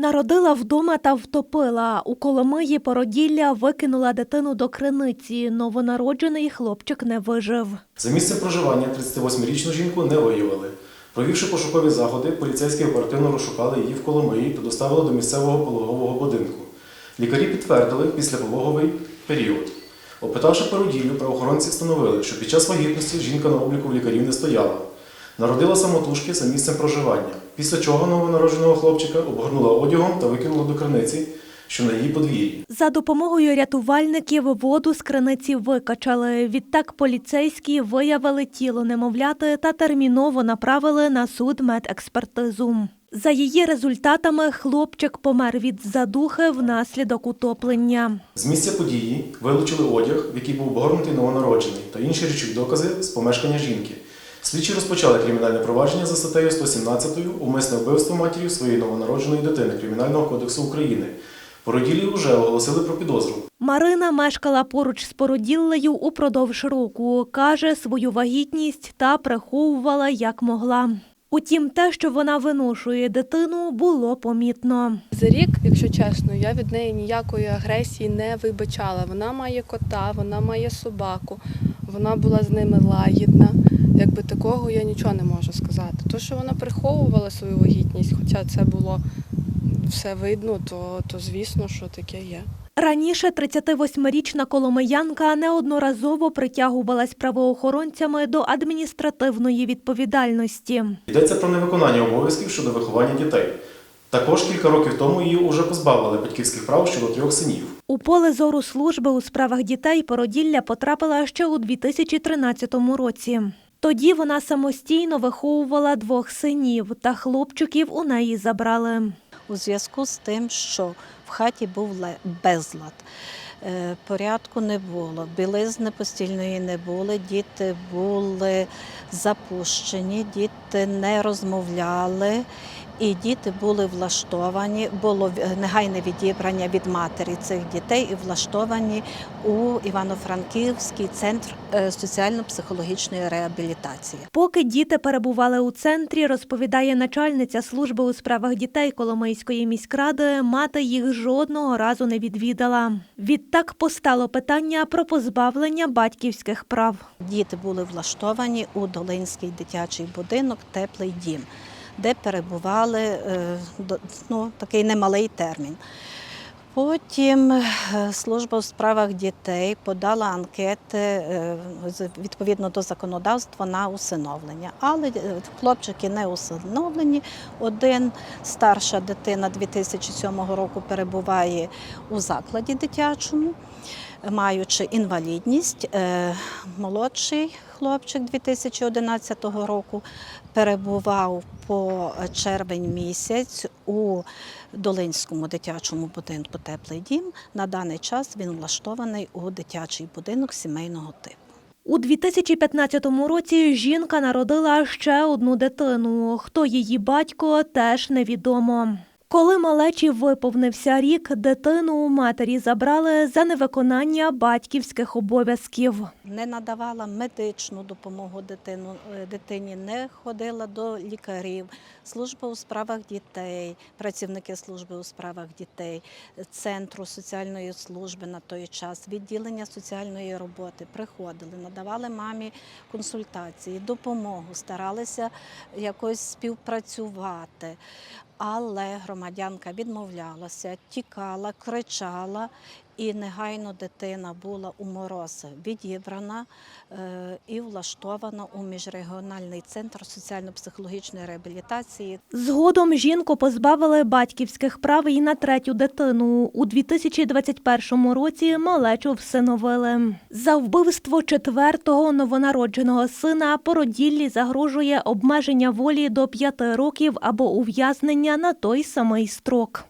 Народила вдома та втопила. У Коломиї породілля викинула дитину до криниці. Новонароджений хлопчик не вижив. За місцем проживання 38-річну жінку не виявили. Провівши пошукові заходи, поліцейські оперативно розшукали її в Коломиї та доставили до місцевого пологового будинку. Лікарі підтвердили післяпологовий період. Опитавши породіллю, правоохоронці встановили, що під час вагітності жінка на обліку в лікарів не стояла. Народила самотужки за місцем проживання, після чого новонародженого хлопчика обгорнула одягом та викинула до криниці, що на її подвір'ї. За допомогою рятувальників воду з криниці викачали. Відтак поліцейські виявили тіло немовляти та терміново направили на суд медекспертизу. За її результатами хлопчик помер від задухи внаслідок утоплення. З місця події вилучили одяг, в який був обгорнутий новонароджений, та інші речові докази з помешкання жінки. Слідчі розпочали кримінальне провадження за статтею 117 умисне вбивство матір'ю своєї новонародженої дитини Кримінального кодексу України. Породілі вже оголосили про підозру. Марина мешкала поруч з породіллею упродовж року. Каже, свою вагітність та приховувала як могла. Утім, те, що вона виношує дитину, було помітно. За рік, якщо чесно, я від неї ніякої агресії не вибачала. Вона має кота, вона має собаку, вона була з ними лагідна. Якби такого я нічого не можу сказати. То, що вона приховувала свою вагітність, хоча це було все видно, то, то звісно, що таке є. Раніше 38-річна коломиянка неодноразово притягувалась правоохоронцями до адміністративної відповідальності. Йдеться про невиконання обов'язків щодо виховання дітей. Також кілька років тому її уже позбавили батьківських прав щодо трьох синів. У поле зору служби у справах дітей породілля потрапила ще у 2013 році. Тоді вона самостійно виховувала двох синів, та хлопчиків у неї забрали. у зв'язку з тим, що в хаті був безлад. Е, Порядку не було, білизни постільної не було, діти були запущені, діти не розмовляли, і діти були влаштовані, було негайне відібрання від матері цих дітей і влаштовані у Івано-Франківський центр е, соціально-психологічної реабілітації. Поки діти перебували у центрі, розповідає начальниця служби у справах дітей Коломийської міськради, мати їх жодного разу не відвідала. Відтак постало питання про позбавлення батьківських прав. Діти були влаштовані у Долинський дитячий будинок Теплий дім, де перебували е, ну, такий немалий термін. Потім е, служба у справах дітей подала анкети е, відповідно до законодавства на усиновлення. Але е, хлопчики не усиновлені. Один старша дитина 2007 року перебуває у закладі дитячому маючи інвалідність. Молодший хлопчик 2011 року перебував по червень місяць у Долинському дитячому будинку Теплий дім. На даний час він влаштований у дитячий будинок сімейного типу. У 2015 році жінка народила ще одну дитину. Хто її батько, теж невідомо. Коли малечі виповнився рік, дитину у матері забрали за невиконання батьківських обов'язків. не надавала медичну допомогу дитину, е, дитині, не ходила до лікарів, служба у справах дітей, працівники служби у справах дітей, центру соціальної служби на той час, відділення соціальної роботи приходили, надавали мамі консультації, допомогу, старалися якось співпрацювати. Але громадянка відмовлялася, тікала, кричала, і негайно дитина була у мороз відібрана е, і влаштована у міжрегіональний центр соціально-психологічної реабілітації. Згодом жінку позбавили батьківських прав і на третю дитину. У 2021 році малечу всиновили. За вбивство четвертого новонародженого сина породіллі загрожує обмеження волі до п'яти років або ув'язнення на той самий строк.